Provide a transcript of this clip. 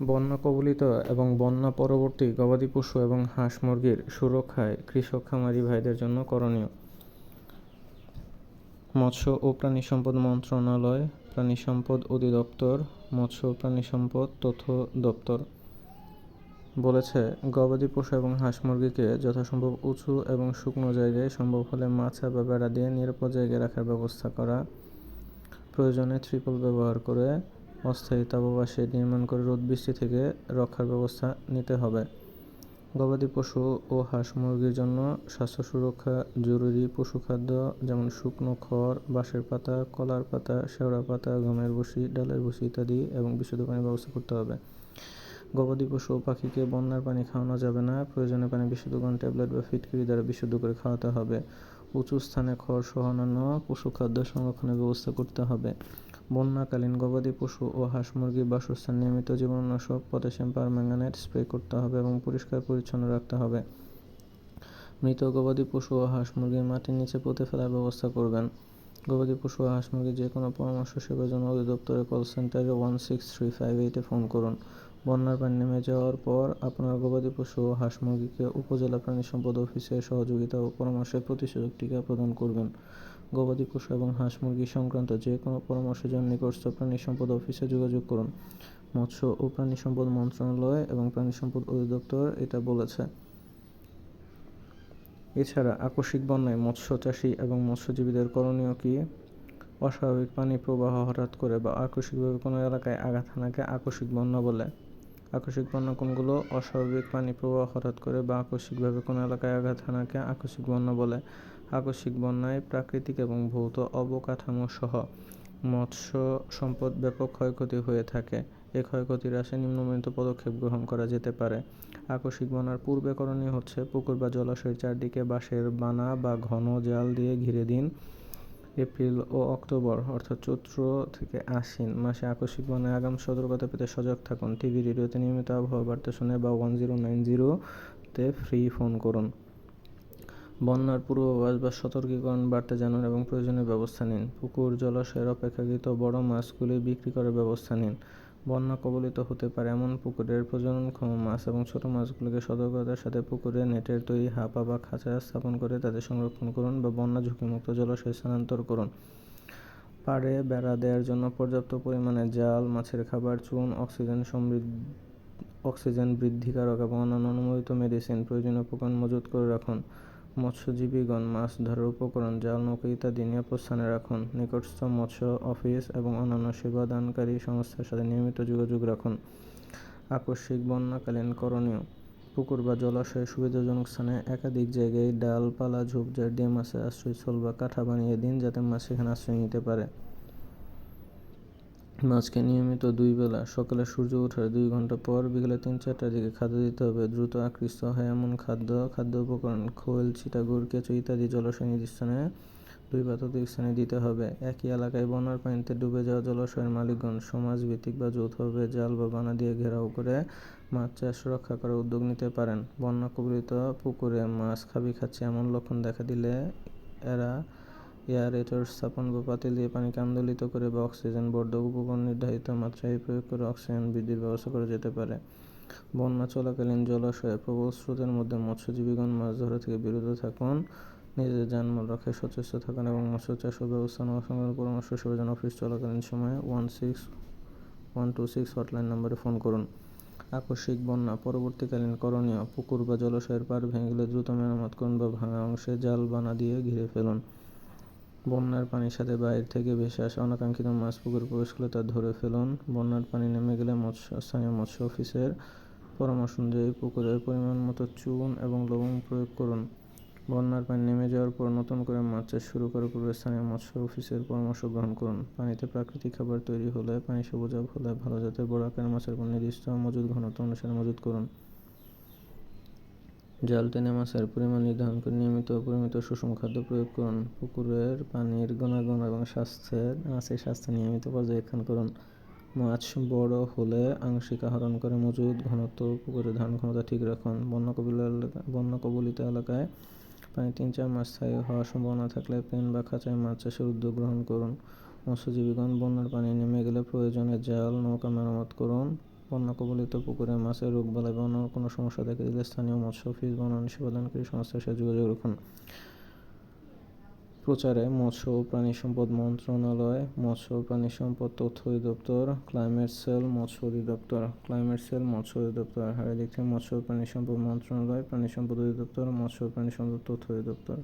বন্যা কবলিত এবং বন্যা পরবর্তী গবাদি পশু এবং হাঁস মুরগির সুরক্ষায় কৃষক, খামারি ভাইদের জন্য করণীয়। মৎস্য ও প্রাণী সম্পদ মন্ত্রণালয়, প্রাণী সম্পদ অধিদপ্তর, মৎস্য ও প্রাণী সম্পদ তথ্য দপ্তর বলেছে, গবাদি পশু এবং হাঁস মুরগিকে যথাসম্ভব উঁচু এবং শুকনো জায়গায় সম্ভব হলে মাছা বা বেড়া দিয়ে নিরাপদ জায়গায় রাখার ব্যবস্থা করা, প্রয়োজনে ত্রিপল ব্যবহার করে অস্থায়ী তাঁবুবা শেড নির্মাণ করে রোদ বৃষ্টি থেকে রক্ষার ব্যবস্থা নিতে হবে। গবাদি পশু ও হাঁস মুরগির জন্য স্বাস্থ্য সুরক্ষা জরুরি। পশু খাদ্য যেমন শুকনো খড়, বাঁশের পাতা, কলার পাতা, শেওড়া পাতা, গমের বসি ডালের বসি ইত্যাদি এবং বিশুদ্ধ পানির ব্যবস্থা করতে হবে। গবাদি পশু ও পাখিকে বন্যার পানি খাওয়ানো যাবে না। প্রয়োজনে পানি বিশুদ্ধকরণ ট্যাবলেট বা ফিটকিরি দ্বারা বিশুদ্ধ করে খাওয়াতে হবে। উঁচু স্থানে খড় সহ অন্যান্য পশু খাদ্য সংরক্ষণের ব্যবস্থা করতে হবে। বন্যাকালীন গবাদি পশু ও হাঁস মুরগির বাসস্থান নিয়মিত জীবাণুনাশক পটাশিয়াম পারম্যাঙ্গানেট স্প্রে করতে হবে এবং পরিষ্কার পরিচ্ছন্ন রাখতে হবে। মৃত গবাদি পশু ও হাঁস মুরগির মাটির নিচে পুঁতে ফেলার ব্যবস্থা করবেন। গবাদি পশু ও হাঁস মুরগির যে কোনো পরামর্শ সেবার জন্য অধিদপ্তরের কল সেন্টারে ওয়ান সিক্স থ্রি ফাইভ এইটে ফোন করুন। বন্যার পানি নেমে যাওয়ার পর আপনার গবাদি পশু ও হাঁস মুরগিকে উপজেলা প্রাণী সম্পদ অফিসের সহযোগিতা ও পরামর্শে প্রতিষেধক টিকা প্রদান করবেন। গবাদি পশু এবং হাঁস মুরগি সংক্রান্ত যে কোনো পরামর্শের জন্য নিকটস্থ প্রাণী সম্পদ অফিসে যোগাযোগ করুন। মৎস্য ও প্রাণী সম্পদ মন্ত্রণালয় এবং প্রাণী সম্পদ অধিদপ্তর এটা বলেছে। এছাড়া আকস্মিক বন্যায় মৎস্য চাষী এবং মৎস্যজীবীদের করণীয় কী? অস্বাভাবিক পানি প্রবাহ হঠাৎ করে বা আকস্মিকভাবে কোনো এলাকায় আঘাত হানাকে আকস্মিক বন্যা বলে। আকস্মিক বন্যা কোনগুলো অস্বাভাবিক পানি প্রবাহ হঠাৎ করে বা আকস্মিকভাবে কোনো এলাকায় আঘাত হানাকে আকস্মিক বন্যা বলে। আকস্মিক বন্যায় প্রাকৃতিক এবং ভৌত অবকাঠামো সহ মৎস্য সম্পদ ব্যাপক ক্ষয়ক্ষতি হয়ে থাকে। এ ক্ষয়ক্ষতি হ্রাসে নিম্নলিখিত পদক্ষেপ গ্রহণ করা যেতে পারে। আকস্মিক বন্যার পূর্বে করণীয় হচ্ছে পুকুর বা জলাশয়ের চারদিকে বাঁশের বানা বা ঘন জাল দিয়ে ঘিরে দিন। এপ্রিল ও অক্টোবর, অর্থাৎ চৈত্র থেকে আশ্বিন মাসে আকস্মিক বন্যায় আগাম সতর্কতা পেতে সজাগ থাকুন। টিভি, রেডিওতে নিয়মিত আবহাওয়া বার্তা শুনে বা ওয়ান জিরো নাইন জিরোতে ফ্রি ফোন করুন। বন্যার পূর্বাভাস বা সতর্কীকরণ বার্তা জানুন এবং প্রয়োজনীয় ব্যবস্থা নিন। পুকুর, জলাশয়ের অপেক্ষাকৃত বড় মাছগুলি বিক্রি করার ব্যবস্থা নিন। বন্যা কবলিত হতে পারে। এমন পুকুরের প্রজননক্ষম মাছ এবং ছোট মাছগুলিকে সতর্কতার সাথে পুকুরে নেটের তৈরি হাপা বা খাঁচা স্থাপন করে তাদের সংরক্ষণ করুন বা বন্যা ঝুঁকিমুক্ত জলাশয়ে স্থানান্তর করুন। পাড়ে বেড়া দেওয়ার জন্য পর্যাপ্ত পরিমাণে জাল, মাছের খাবার, চুন, অক্সিজেন সমৃদ্ধ, অক্সিজেন বৃদ্ধিকারক এবং অন্যান্য অনুমোদিত মেডিসিন প্রয়োজনীয় উপকরণ মজুত করে রাখুন। মৎস্যজীবীগণ মাছ ধরার উপকরণ জাল নৌকা ইত্যাদি নিরাপদ স্থানে রাখুন। নিকটস্থ মৎস্য অফিস এবং অন্যান্য সেবা দানকারী সংস্থার সাথে নিয়মিত যোগাযোগ রাখুন। আকস্মিক বন্যাকালীন করণীয়। পুকুর বা জলাশয়ে সুবিধাজনক স্থানে একাধিক জায়গায় ডালপালা, ঝোপঝাড় দিয়ে মাছের আশ্রয়স্থল বা কাঠা বানিয়ে দিন যাতে মাছ সেখানে আশ্রয় নিতে পারে। মাছকে নিয়মিত দুই বেলা, সকালে সূর্য ওঠার দুই ঘণ্টা পর বিকেলে তিন চারটার দিকে খাদ্য দিতে হবে। দ্রুত আকৃষ্ট হয় এমন খাদ্য খাদ্য উপকরণ, খোল চিটাগুড় কেঁচো ইত্যাদি জলাশয় স্থানে, দুই বা স্থানে দিতে হবে। একই এলাকায় বন্যার পানিতে ডুবে যাওয়া জলাশয়ের মালিকগণ সমাজভিত্তিক বা যৌথভাবে জাল বা বানা দিয়ে ঘেরাও করে মাছ চাষ রক্ষা করার উদ্যোগ নিতে পারেন। বন্যা কবলিত পুকুরে মাছ খাবি খাচ্ছে এমন লক্ষণ দেখা দিলে এরা এয়ারেটর স্থাপন বা পাতিল দিয়ে পানিকে আন্দোলিত করে বা অক্সিজেন বর্ধক উপকরণ নির্ধারিত মাত্রায় প্রয়োগ করে অক্সিজেন বৃদ্ধির ব্যবস্থা করা যেতে পারে। বন্যা চলাকালীন জলাশয়ে প্রবল স্রোতের মধ্যে মৎস্যজীবীগণ মাছ ধরা থেকে বিরত থাকুন। নিজেদের যানমাল রক্ষায় সচেষ্ট থাকুন এবং মৎস্য চাষ ও ব্যবস্থাপনা সংক্রান্ত পরামর্শ সেবার জন্য অফিস চলাকালীন সময়ে one six one two six hotline নম্বরে ফোন করুন। আকস্মিক বন্যা, পরবর্তীকালীন করণীয় পুকুর বা জলাশয়ের পাড় ভেঙে গেলে দ্রুত মেরামত করুন বা ভাঙা অংশে জাল বানা দিয়ে ঘিরে ফেলুন। বন্যার পানির সাথে বাইরে থেকে ভেসে আসা অনাকাঙ্ক্ষিত মাছ পুকুরে প্রবেশ করলে তা ধরে ফেলুন। বন্যার পানি নেমে গেলে মৎস্য স্থানীয় মৎস্য অফিসের পরামর্শ অনুযায়ী পুকুরের পরিমাণ মতো চুন এবং লবণ প্রয়োগ করুন। বন্যার পানি নেমে যাওয়ার পর নতুন করে মাছ চাষ শুরু করার পূর্বে স্থানীয় মৎস্য অফিসের পরামর্শ গ্রহণ করুন। পানিতে প্রাকৃতিক খাবার তৈরি হলে, পানি সবুজাভ হলে ভালো জাতের বড় আকারের মাছের পর নির্দিষ্ট মজুদ ঘনত্ব অনুসারে মজুত করুন। জাল টেনে মাছের পরিমাণ নির্ধারণ করে নিয়মিত অপরিমিত সুষম খাদ্য প্রয়োগ করুন। পুকুরের পানির গুণাগুণ এবং স্বাস্থ্যের মাছের স্বাস্থ্য নিয়মিত পর্যবেক্ষণ করুন। মাছ বড় হলে আংশিক আহরণ করে মজুদ ঘনত্ব পুকুরের ধান ক্ষমতা ঠিক রাখুন। বন্য বন্য কবলিত এলাকায় পানি তিন চার মাস স্থায়ী হওয়ার সম্ভাবনা থাকলে পেন বা খাঁচায় মাছ চাষের উদ্যোগ গ্রহণ করুন। মৎস্যজীবীগণ বন্যার পানি নেমে গেলে প্রয়োজনে জাল, নৌকা মেরামত করুন। বন্যা কবলিত পুকুরে মাছের রোগবালাই বা অন্য কোনো সমস্যা দেখা দিলে স্থানীয় মৎস্য অফিস বনানী সেবাদানকারী সংস্থার সাথে যোগাযোগ রাখুন। প্রচারে মৎস্য ও প্রাণী সম্পদ মন্ত্রণালয়, মৎস্য ও প্রাণী সম্পদ তথ্য অধিদপ্তর, ক্লাইমেট সেল মৎস্য অধিদপ্তর, ক্লাইমেট সেল মৎস্য অধিদপ্তর হারে দিক মৎস্য ও প্রাণী সম্পদ মন্ত্রণালয়, প্রাণী সম্পদ অধিদপ্তর, মৎস্য ও প্রাণী সম্পদ তথ্য অধিদপ্তর।